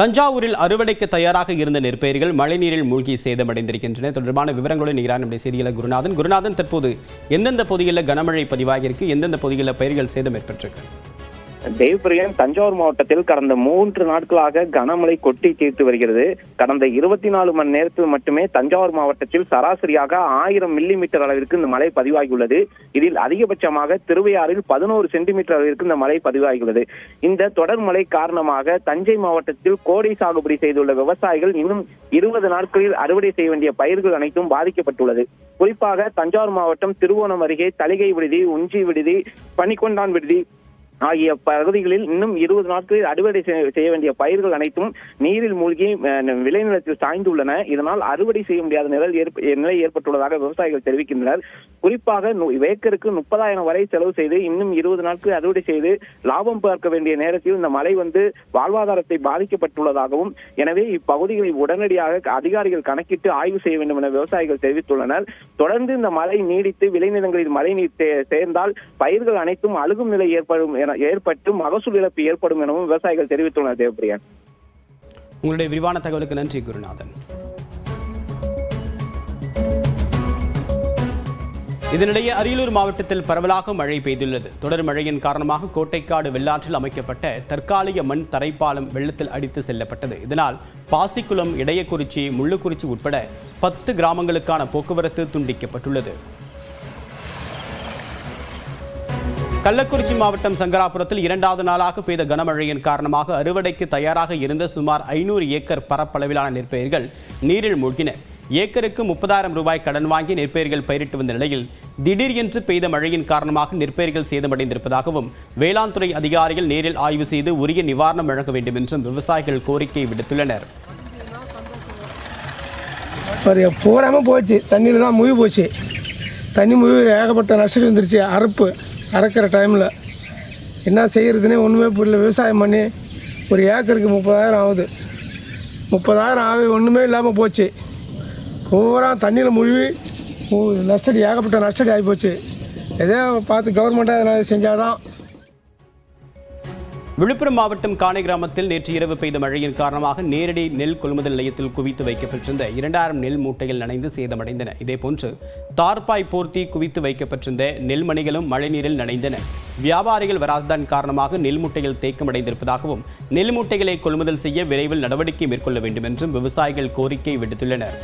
தஞ்சாவூரில் அறுவடைக்கு தயாராக இருந்த நெற்பயிர்கள் மழைநீரில் மூழ்கி சேதமடைந்திருக்கின்றன. தொடர்பான விவரங்களுடன் நிகரான நம்முடைய செய்தியில் குருநாதன். குருநாதன் தற்போது எந்தெந்த பகுதிகளில் கனமழை பதிவாகியிருக்கு? எந்தெந்த பகுதிகளில் பயிர்கள் சேதம் ஏற்பட்டிருக்கு? தேவ்பிரியன் தஞ்சாவூர் மாவட்டத்தில் கடந்த மூன்று நாட்களாக கனமழை கொட்டி தீர்த்து வருகிறது. கடந்த இருபத்தி நாலு மணி நேரத்தில் மட்டுமே தஞ்சாவூர் மாவட்டத்தில் சராசரியாக ஆயிரம் மில்லி மீட்டர் அளவிற்கு இந்த மழை பதிவாகியுள்ளது. இதில் அதிகபட்சமாக திருவையாறில் பதினோரு சென்டிமீட்டர் அளவிற்கு இந்த மழை பதிவாகியுள்ளது. இந்த தொடர் மழை காரணமாக தஞ்சை மாவட்டத்தில் கோடை சாகுபடி செய்துள்ள விவசாயிகள் இன்னும் இருபது நாட்களில் அறுவடை செய்ய வேண்டிய பயிர்கள் அனைத்தும் பாதிக்கப்பட்டுள்ளது. குறிப்பாக தஞ்சாவூர் மாவட்டம் திருவோணம் அருகே தலிகை விடுதி உஞ்சி விடுதி பனிக்கொண்டான் விடுதி ஆகிய பகுதிகளில் இன்னும் இருபது நாட்களில் அறுவடை செய்ய செய்ய வேண்டிய பயிர்கள் அனைத்தும் நீரில் மூழ்கி விளைநிலத்தில் சாய்ந்துள்ளன. இதனால் அறுவடை செய்ய முடியாத நிலை ஏற்ப- நிலை ஏற்பட்டுள்ளதாக விவசாயிகள் தெரிவிக்கின்றனர். குறிப்பாக ஏக்கருக்கு முப்பதாயிரம் வரை செலவு செய்து இன்னும் இருபது நாட்கள் அறுவடை செய்து லாபம் பார்க்க வேண்டிய நேரத்தில் இந்த மழை வந்து வாழ்வாதாரத்தை பாதிக்கப்பட்டுள்ளதாகவும் எனவே இப்பகுதிகளை உடனடியாக அதிகாரிகள் கணக்கிட்டு ஆய்வு செய்ய வேண்டும் என விவசாயிகள் தெரிவித்துள்ளனர். தொடர்ந்து இந்த மழை நீடித்து விளைநிலங்களில் மழை நீர் சேர்ந்தால் பயிர்கள் அனைத்தும் அழுகும் நிலை ஏற்படும் என என ஏற்பட்டு மகசூல் இழப்பு ஏற்படும் எனவும் விவசாயிகள் தெரிவித்துள்ளனர் தேவப்பிரியன். உங்களுடைய விரிவான தகவலுக்கு நன்றி குருநாதன். இதனிடையே அரியலூர் மாவட்டத்தில் பரவலாக மழை பெய்துள்ளது. தொடர் மழையின் காரணமாக கோட்டைக்காடு வெள்ளாற்றில் அமைக்கப்பட்ட தற்காலிக மண் தரைப்பாலம் வெள்ளத்தில் அடித்து செல்லப்பட்டது. இதனால் பாசிக்குளம் இடையக்குறிச்சி முள்ளுக்குறிச்சி உட்பட பத்து கிராமங்களுக்கான போக்குவரத்து துண்டிக்கப்பட்டுள்ளது. கள்ளக்குறிச்சி மாவட்டம் சங்கராபுரத்தில் இரண்டாவது நாளாக பெய்த கனமழையின் காரணமாக அறுவடைக்கு தயாராக இருந்த சுமார் ஐநூறு ஏக்கர் பரப்பளவிலான நெற்பயிர்கள் நீரில் மூழ்கின. ஏக்கருக்கு முப்பதாயிரம் ரூபாய் கடன் வாங்கி நெற்பயிர்கள் பயிரிட்டு வந்த நிலையில் திடீர் என்று பெய்த மழையின் காரணமாக நெற்பயிர்கள் சேதமடைந்திருப்பதாகவும் வேளாண் துறை அதிகாரிகள் நேரில் ஆய்வு செய்து உரிய நிவாரணம் வழங்க வேண்டும் என்றும் விவசாயிகள் கோரிக்கை விடுத்துள்ளனர். ஒரு பூராமல் போச்சு. தண்ணியில் தான் முழு போச்சு. தண்ணி முழு ஏகப்பட்ட நஷ்டம் இருந்துருச்சு அறுப்பு. அறுக்கிற டைமில் என்ன செய்கிறதுனே ஒன்றுமே புரியல. விவசாயம் பண்ணி ஒரு ஏக்கருக்கு முப்பதாயிரம் ஆகுது. முப்பதாயிரம் ஆகி ஒன்றுமே இல்லாமல் போச்சு. பூரா தண்ணியில் முழுவி நஷ்டடி ஏகப்பட்ட நஷ்டடி ஆகி போச்சு. எதோ பார்த்து கவர்மெண்ட்டாக செஞ்சால் தான் விழுப்புரம் மாவட்டம் காணை கிராமத்தில் நேற்று இரவு பெய்த மழையின் காரணமாக நேரடி நெல் கொள்முதல் நிலையத்தில் குவித்து வைக்கப்பட்டிருந்த இரண்டாயிரம் நெல் மூட்டைகள் நனைந்து சேதமடைந்தன. இதேபோன்று தார்பாய் போர்த்தி குவித்து வைக்கப்பட்டிருந்த நெல்மணிகளும் மழைநீரில் நனைந்தன. வியாபாரிகள் வராததன் காரணமாக நெல் மூட்டைகள் தேக்கமடைந்திருப்பதாகவும் நெல் மூட்டைகளை கொள்முதல் செய்ய விரைவில் நடவடிக்கை மேற்கொள்ள வேண்டும் என்றும் விவசாயிகள் கோரிக்கை விடுத்துள்ளனர்.